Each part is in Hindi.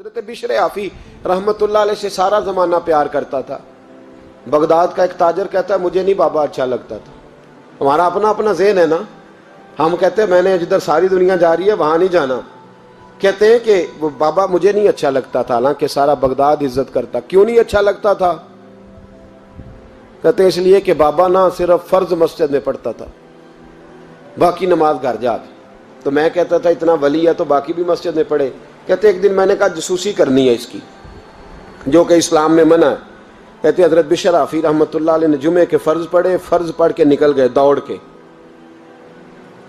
हज़रत बिशर आफी रहमतुल्लाह से सारा जमाना प्यार करता था। बगदाद का एक ताजर कहता है, मुझे नहीं बाबा अच्छा लगता था। हमारा अपना अपना जेन है ना। हम कहते हैं, मैंने जिधर सारी दुनिया जा रही है, वहाँ नहीं जाना। कहते हैं कि वो बाबा, मुझे नहीं अच्छा लगता था। हालाँकि सारा बगदाद इज़्ज़त करता। क्यों नहीं अच्छा लगता था? कहते इसलिए कि बाबा ना सिर्फ़ फ़र्ज़ मस्जिद में पढ़ता था, बाकी नमाज़ घर जाके तो मैं कहता था, इतना वली है तो बाकी भी मस्जिद में पढ़े। कहते एक दिन मैंने कहा, जसूसी करनी है इसकी, जो कि इस्लाम में मना है। कहते हज़रत बिशर आफी रहमत ने जुमे के फ़र्ज़ पढ़े, फ़र्ज़ पढ़ के निकल गए, दौड़ के।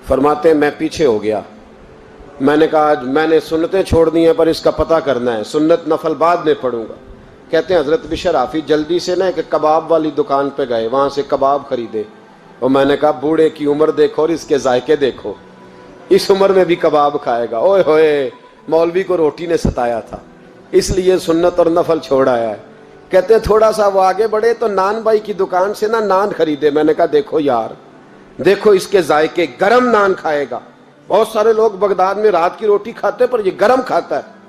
फरमाते मैं पीछे हो गया। मैंने कहा, आज मैंने सुन्नतें छोड़ दी हैं, पर इसका पता करना है। सुन्नत नफल बाद में पढ़ूँगा। कहते हैं, हज़रत बिशर आफी जल्दी से ना एक कबाब वाली दुकान पे गए, वहाँ से कबाब खरीदे। और मैंने कहा, बूढ़े की उम्र देखो और इसके जायके देखो। इस उम्र में भी कबाब खाएगा। ओए होए मौलवी को रोटी ने सताया था। इसलिए सुन्नत और नफल छोड़ आया है। कहते थोड़ा सा वो आगे बढ़े तो नान भाई की दुकान से ना नान खरीदे। मैंने कहा, देखो यार, देखो इसके जायके, गरम नान खाएगा। बहुत सारे लोग बगदाद में रात की रोटी खाते पर ये गरम खाता है।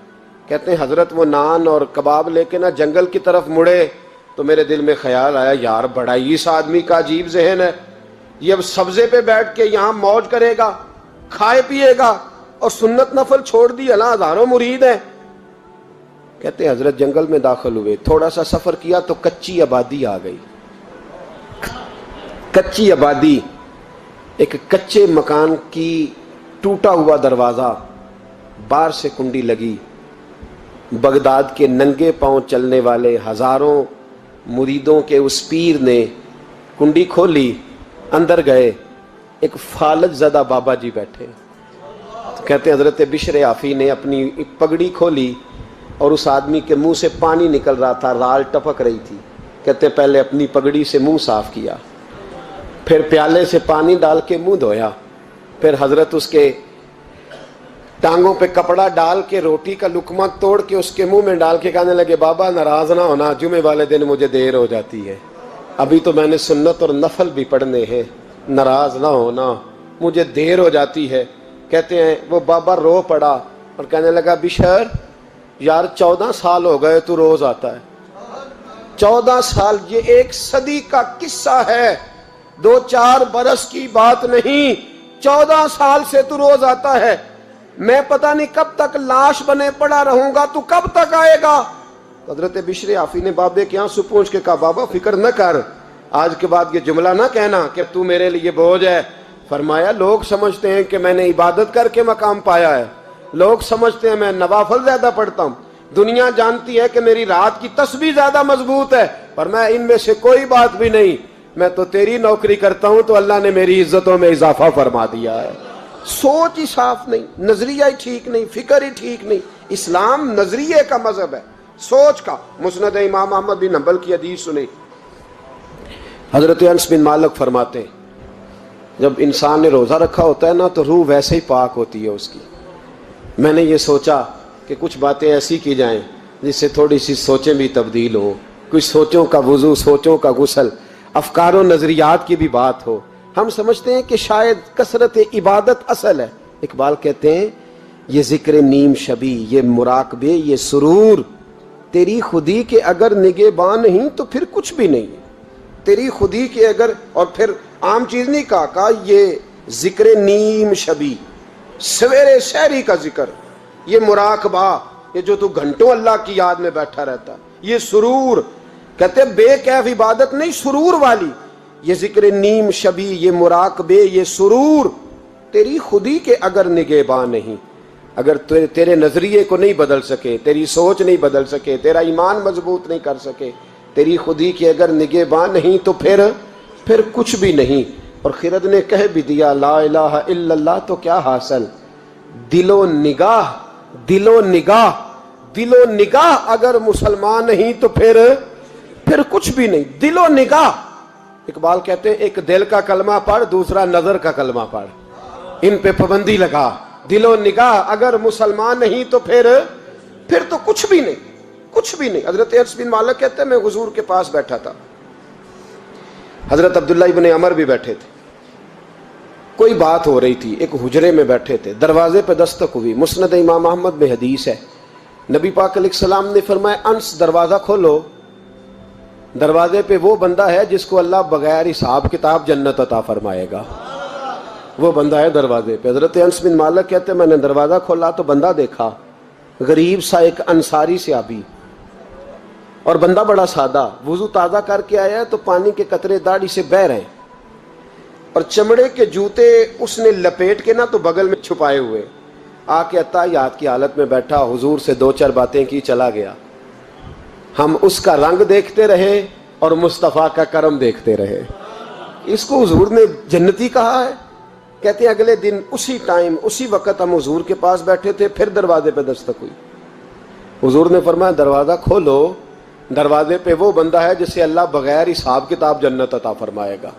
कहते हैं, हज़रत, वो नान और कबाब लेके ना जंगल की तरफ़ मुड़े तो मेरे दिल में ख्याल आया, यार, बड़ा इस आदमी का अजीब जहन है। ये अब सब्जे पे बैठ के यहाँ मौज करेगा, खाए पिएगा और सुन्नत नफल छोड़ दी अला हज़ारों मुरीद है। कहते हज़रत जंगल में दाखिल हुए, थोड़ा सा सफ़र किया तो कच्ची आबादी आ गई। कच्ची आबादी, एक कच्चे मकान की टूटा हुआ दरवाज़ा, बाहर से कुंडी लगी। बगदाद के नंगे पाँव चलने वाले हज़ारों मुरीदों के उस पीर ने कुंडी खोली, अंदर गए, एक फालज ज़दा बाबा जी बैठे। तो कहते हज़रत बिशर आफी ने अपनी पगड़ी खोली और उस आदमी के मुँह से पानी निकल रहा था, राल टपक रही थी। कहते पहले अपनी पगड़ी से मुँह साफ़ किया, फिर प्याले से पानी डाल के मुँह धोया, फिर हज़रत उसके टांगों पे कपड़ा डाल के, रोटी का लुकमा तोड़ के उसके मुँह में डाल के कहने लगे, बाबा, नाराज़ ना होना जुमे वाले दिन मुझे देर हो जाती है। अभी तो मैंने सुन्नत और नफल भी पढ़ने हैं। नाराज़ ना होना, मुझे देर हो जाती है। कहते हैं, वो बाबा रो पड़ा और कहने लगा, बिशर, यार चौदह साल हो गए, तू रोज आता है। चौदह साल, ये एक सदी का किस्सा है। दो चार बरस की बात नहीं, चौदह साल से तू रोज आता है। मैं पता नहीं कब तक लाश बने, पड़ा रहूँगा, तू कब तक आएगा? हज़रत बिशरे आफी ने बाबे के आँसू पूछ के कहा, बाबा, फ़िक्र न कर। आज के बाद ये जुमला ना कहना कि तू मेरे लिए बोझ है। फरमाया, लोग समझते हैं कि मैंने इबादत करके मकाम पाया है। लोग समझते हैं, मैं नवाफल ज़्यादा पढ़ता हूँ। दुनिया जानती है कि मेरी रात की तस्वीर ज़्यादा मज़बूत है, पर मैं इनमें से कोई बात भी नहीं। मैं तो तेरी नौकरी करता हूँ तो अल्लाह ने मेरी इज्जतों में इजाफा फरमा दिया है। सोच ही साफ़ नहीं, नज़रिया ही ठीक नहीं, फ़िक्र ही ठीक नहीं। इस्लाम नज़रिए का मज़हब है। सोच का। मुस्नद इमाम अहमद बिन नंबल की हदीस सुनी। हज़रत अंस बिन मालक फरमाते हैं जब इंसान ने रोज़ा रखा होता है ना तो रूह वैसे ही पाक होती है उसकी। मैंने ये सोचा कि कुछ बातें ऐसी की जाएँ जिससे थोड़ी सी सोचें भी तब्दील हो। कुछ सोचों का वज़ू, सोचों का गुसल, अफकार, नज़रियात की भी बात हो। हम समझते हैं कि शायद कसरत इबादत असल है। इकबाल कहते हैं, ये ज़िक्र नीम शबी, ये मुराकबे, ये सुरूर। तेरी खुदी के अगर निगेबान नहीं तो फिर कुछ भी नहीं तेरी खुदी के अगर, और फिर आम चीज़ नहीं कहा कहा ये ज़िक्र नीम शबी। सवेरे शहरी का ज़िक्र। ये मुराकबा ये जो तू घंटों अल्लाह की याद में बैठा रहता। ये सुरूर। कहते बेकैफ इबादत नहीं सुरूर वाली। ये ज़िक्र नीम शबी ये मुराकबे ये सुरूर। तेरी खुदी के अगर निगेबान नहीं अगर तेरे, तेरे नज़रिए को नहीं बदल सके तेरी सोच नहीं बदल सके तेरा ईमान मज़बूत नहीं कर सके तेरी खुदी की अगर निगेबान नहीं तो फिर फिर कुछ भी नहीं। और खिरद ने कह भी दिया, ला इल्लल्लाह तो क्या हासिल? दिलो निगाह दिलो निगाह दिलो निगाह अगर मुसलमान नहीं तो फिर फिर कुछ भी नहीं। दिलो निगाह। इकबाल कहते हैं, एक दिल का कलमा पढ़, दूसरा नज़र का कलमा पढ़। इन पे पाबंदी लगा। दिलो निगाह अगर मुसलमान नहीं तो फिर फिर तो कुछ भी नहीं, कुछ भी नहीं। हज़रत बिन मालिक कहते हैं, मैं हुजूर के पास बैठा था। हज़रत अब्दुल्ला इबन अमर भी बैठे थे। कोई बात हो रही थी, एक हुजरे में बैठे थे। दरवाजे पे दस्तक हुई। मुस्नद इमाम अहमद में हदीस है। नबी पाक सलाम ने फरमाया अंश दरवाज़ा खोलो। दरवाजे पे वो बंदा है जिसको अल्लाह बगैर हिसाब किताब जन्नत अता फरमाएगा। वो बंदा है दरवाजे पे। हज़रत अंस बिन मालिक कहते मैंने दरवाज़ा खोला तो बंदा देखा। गरीब सा एक अंसारी से आबी और बंदा बड़ा सादा, वज़ू ताज़ा करके आया है तो पानी के कतरे दाढ़ी से बह रहे और चमड़े के जूते उसने लपेट के ना तो बगल में छुपाए हुए। आके अता याद की हालत में बैठा, हुजूर से दो चार बातें की, चला गया। हम उसका रंग देखते रहे और मुस्तफ़ा का करम देखते रहे। इसको हुजूर ने जन्नती कहा है। कहते हैं, अगले दिन उसी टाइम, उसी वक्त हम हुजूर के पास बैठे थे, फिर दरवाजे पे दस्तक हुई। हुजूर ने फरमाया, दरवाज़ा खोलो। दरवाजे पे वो बंदा है जिसे अल्लाह बगैर हिसाब किताब जन्नत अता फरमाएगा।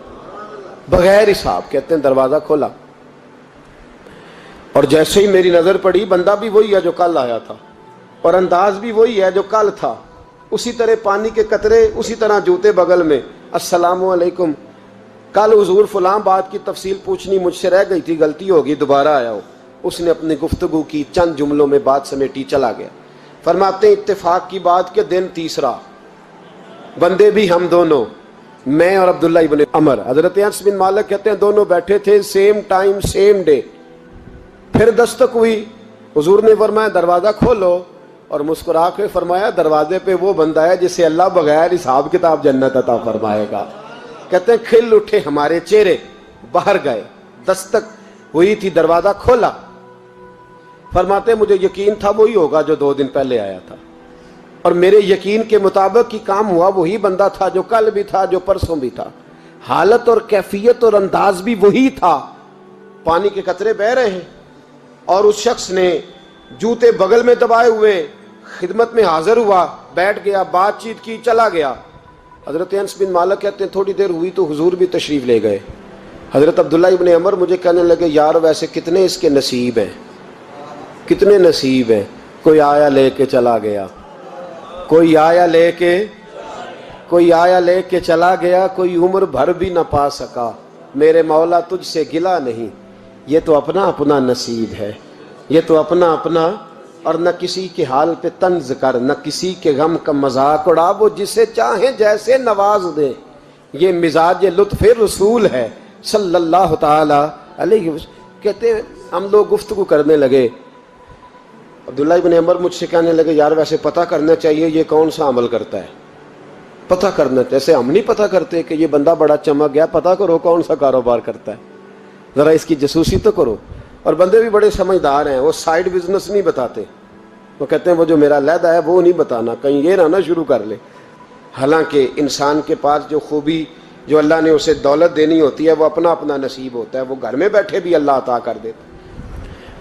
बगैर हिसाब, कहते हैं, दरवाज़ा खोला। और जैसे ही मेरी नज़र पड़ी, बंदा भी वही है जो कल आया था। और अंदाज भी वही है जो कल था। उसी तरह पानी के कतरे, उसी तरह जूते बगल में। असलकुम कल हजूर फलाम बात की तफसील पूछनी, मुझसे रह गई थी, गलती होगी, दोबारा आया हो। उसने अपनी गुफ्तगु की चंद जुमलों में बात समेटी, चला गया। फरमाते इत्तेफाक की बात के दिन तीसरा। बंदे भी हम दोनों, मैं और अब्दुल्ला इबन अमर। हज़रत बिन मालिक कहते हैं, दोनों बैठे थे सेम टाइम सेम डे फिर दस्तक हुई। हजूर ने फरमाया, दरवाज़ा खोलो। और मुस्कुरा के फरमाया, दरवाजे पे वो बंदा है जिसे अल्लाह बगैर हिसाब किताब जन्नत अता फरमाएगा। कहते हैं, खिल उठे हमारे चेहरे, बाहर गए। दस्तक हुई थी, दरवाज़ा खोला। फरमाते मुझे यकीन था वही होगा जो दो दिन पहले आया था। और मेरे यकीन के मुताबिक ही काम हुआ वही बंदा था, जो कल भी था, जो परसों भी था। हालत और कैफियत और अंदाज भी वही था। पानी के कतरे बह रहे हैं। और उस शख्स ने जूते बगल में दबाए हुए खिदमत में हाजिर हुआ, बैठ गया, बातचीत की, चला गया। हज़रत अंस बिन मालक कहते हैं, थोड़ी देर हुई तो हुजूर भी तशरीफ़ ले गए। हज़रत अब्दुल्ला इबन अमर मुझे कहने लगे, यार, वैसे कितने इसके नसीब हैं? कितने नसीब हैं। कोई आया लेके चला गया। कोई आया लेके, कोई आया लेके चला गया। कोई उम्र भर भी ना पा सका। मेरे मौला तुझसे गिला नहीं। ये तो अपना अपना नसीब है। ये तो अपना अपना और न किसी के हाल पे तंज कर, न किसी के गम का मज़ाक उड़ा। वो जिसे चाहे जैसे नवाज़ दे। ये मिजाज लुत्फ रसूल है। सल्लल्लाहु ताला अलैहि कहते हम लोग गुफ्तगु करने लगे। अब्दुल्ला इबन अमर मुझसे कहने लगे, यार, वैसे पता करना चाहिए ये कौन सा अमल करता है। पता करना, जैसे हम नहीं पता करते कि ये बंदा बड़ा चमक गया, पता करो कौन सा कारोबार करता है। ज़रा इसकी जसूसी तो करो। और बंदे भी बड़े समझदार हैं, वो साइड बिज़नेस नहीं बताते। वो कहते हैं, वो जो मेरा लहदा है, वो नहीं बताना, कहीं ये ना ना शुरू कर ले। हालाँकि इंसान के पास जो खूबी, जो अल्लाह ने उसे दौलत देनी होती है, वो अपना अपना नसीब होता है, वो घर में बैठे भी अल्लाह अता कर देता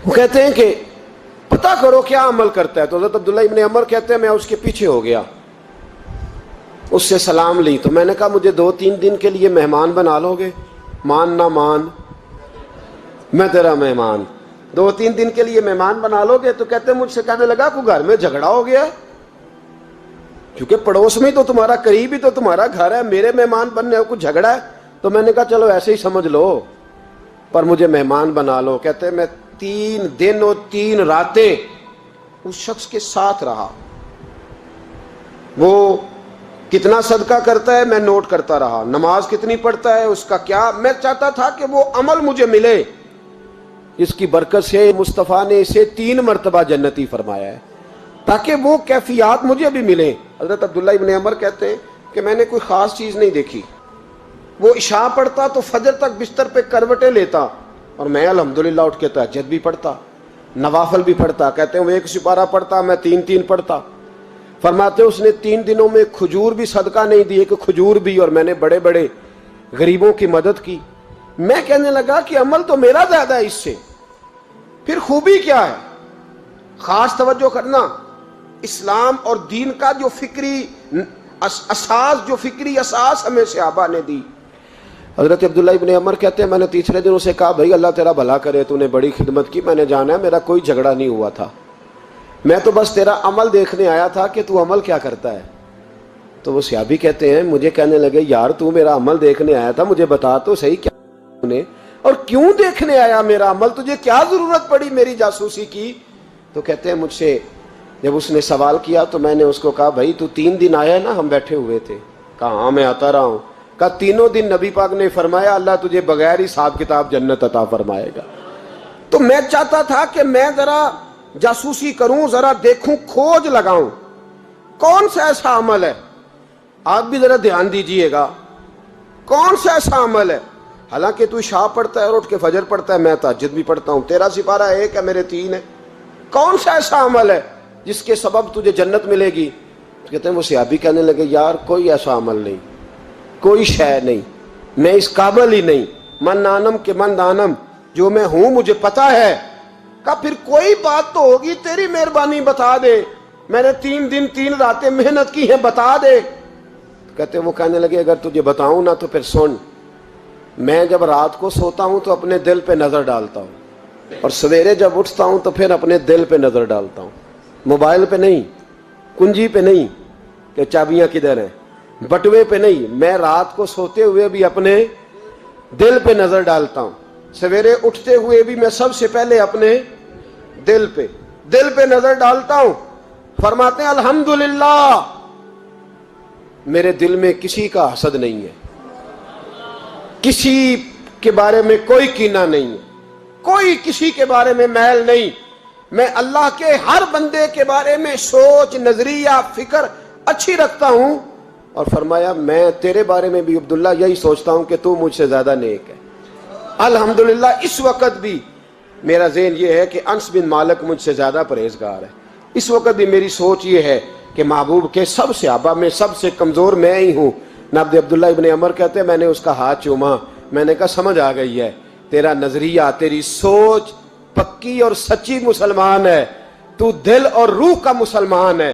वो कहते हैं कि पता करो क्या अमल करता है। तो हज़रत अब्दुल्ला इबन अमर कहते हैं, मैं उसके पीछे हो गया। उससे सलाम ली। तो मैंने कहा, मुझे दो तीन दिन के लिए मेहमान बना लोगे? मान ना मान। मैं तेरा मेहमान। दो तीन दिन के लिए मेहमान बना लोगे? तो कहते मुझसे कहने लगा को घर में झगड़ा हो गया क्योंकि पड़ोस में तो तुम्हारा, करीब ही तो तुम्हारा घर है। मेरे मेहमान बनने को झगड़ा है? तो मैंने कहा, चलो, ऐसे ही समझ लो। पर मुझे मेहमान बना लो। कहते मैं तीन दिन और तीन रातें उस शख्स के साथ रहा। वो कितना सदका करता है, मैं नोट करता रहा। नमाज़ कितनी पढ़ता है, उसका क्या? मैं चाहता था कि वो अमल मुझे मिले। इसकी बरकत से मुस्तफ़ा ने इसे तीन मरतबा जन्नती फरमाया है, ताकि वो कैफियात मुझे भी मिले। हज़रत अब्दुल्ला इबन अमर कहते हैं कि मैंने कोई ख़ास चीज़ नहीं देखी। वो इशा पढ़ता तो फजर तक बिस्तर पे करवटें लेता और मैं अल्हम्दुलिल्लाह उठ के तहजद भी पढ़ता, नवाफल भी पढ़ता, कहते हैं, वो एक सिपारा पढ़ता, मैं तीन तीन पढ़ता। फरमाते, उसने तीन दिनों में खजूर भी सदका नहीं दी एक खजूर भी, और मैंने बड़े बड़े गरीबों की मदद की। मैं कहने लगा कि अमल तो मेरा ज़्यादा है इससे, फिर खूबी क्या है? खास तवज्जो करना, इस्लाम और दीन का जो फिक्री असास, जो फिक्री असास हमें सहाबा ने दी हज़रत अब्दुल्ला इबन अमर कहते हैं, मैंने तीसरे दिन उसे कहा, भाई, अल्लाह तेरा भला करे, तूने बड़ी खिदमत की, मैंने जाना है, मेरा कोई झगड़ा नहीं हुआ था। मैं तो बस तेरा अमल देखने आया था कि तू अमल क्या करता है। तो वो सियाबी कहते हैं, मुझे कहने लगे, यार, तू मेरा अमल देखने आया था, मुझे बता तो सही क्या ने और क्यों देखने आया मेरा अमल? तुझे क्या ज़रूरत पड़ी मेरी जासूसी की? तो कहते हैं, मुझसे जब उसने सवाल किया तो मैंने उसको कहा, भाई, तू तीन दिन आया ना, हम बैठे हुए थे। कहा हाँ मैं आता रहा हूँ। कहा, तीनों दिन नबी पाक ने फरमाया, अल्लाह तुझे बगैर ही हिसाब किताब जन्नत अता फरमाएगा। तो मैं चाहता था कि मैं जरा जासूसी करूँ, जरा देखूँ, खोज लगाऊँ। कौन सा ऐसा अमल है? आप भी जरा ध्यान दीजिएगा। कौन सा ऐसा अमल है? हालाँकि तू शाह पढ़ता है और उठ के फजर पढ़ता है, मैं ताजद भी पढ़ता हूँ। तेरा सिपारा एक है, मेरे तीन है। कौन सा ऐसा अमल है जिसके सबब तुझे जन्नत मिलेगी? तो कहते हैं, वो सियाबी कहने लगे, यार, कोई ऐसा अमल नहीं। कोई शय नहीं। मैं इस काबल ही नहीं। मन नानम के मन दानम। जो मैं हूँ, मुझे पता है। का फिर कोई बात तो होगी, तेरी मेहरबानी बता दे। मैंने तीन दिन, तीन रातें मेहनत की है, बता दे। कहते वो कहने लगे, अगर तुझे बताऊँ ना तो फिर सुन। मैं जब रात को सोता हूँ तो अपने दिल पे नज़र डालता हूँ। और सवेरे जब उठता हूँ तो फिर अपने दिल पे नज़र डालता हूँ। मोबाइल पे नहीं, कुंजी पे नहीं, कि चाबियाँ किधर हैं? बटुए पे नहीं, मैं रात को सोते हुए भी अपने दिल पे नज़र डालता हूँ। सवेरे उठते हुए भी मैं सबसे पहले अपने दिल पे दिल पे नज़र डालता हूँ। फरमाते अल्हम्दुलिल्लाह, मेरे दिल में किसी का हसद नहीं है। किसी के बारे में कोई कीना नहीं है। कोई किसी के बारे में मैल नहीं। मैं अल्लाह के हर बंदे के बारे में सोच, नज़रिया, फ़िक्र अच्छी रखता हूँ। और फरमाया, मैं तेरे बारे में भी अब्दुल्ला यही सोचता हूँ कि तू मुझसे ज़्यादा नेक है। अल्हम्दुलिल्लाह, इस वक्त भी मेरा जेन ये है कि अंश बिन मालक मुझसे ज़्यादा परहेजगार है। इस वक्त भी मेरी सोच ये है कि महबूब के सब आबा में, सबसे कमज़ोर मैं ही हूँ। नब्द अब्दुल्ला इबन अमर कहते हैं, मैंने उसका हाथ चूमा। मैंने कहा, समझ आ गई है। तेरा नज़रिया, तेरी सोच पक्की और सच्ची मुसलमान है। तू दिल और रूह का मुसलमान है।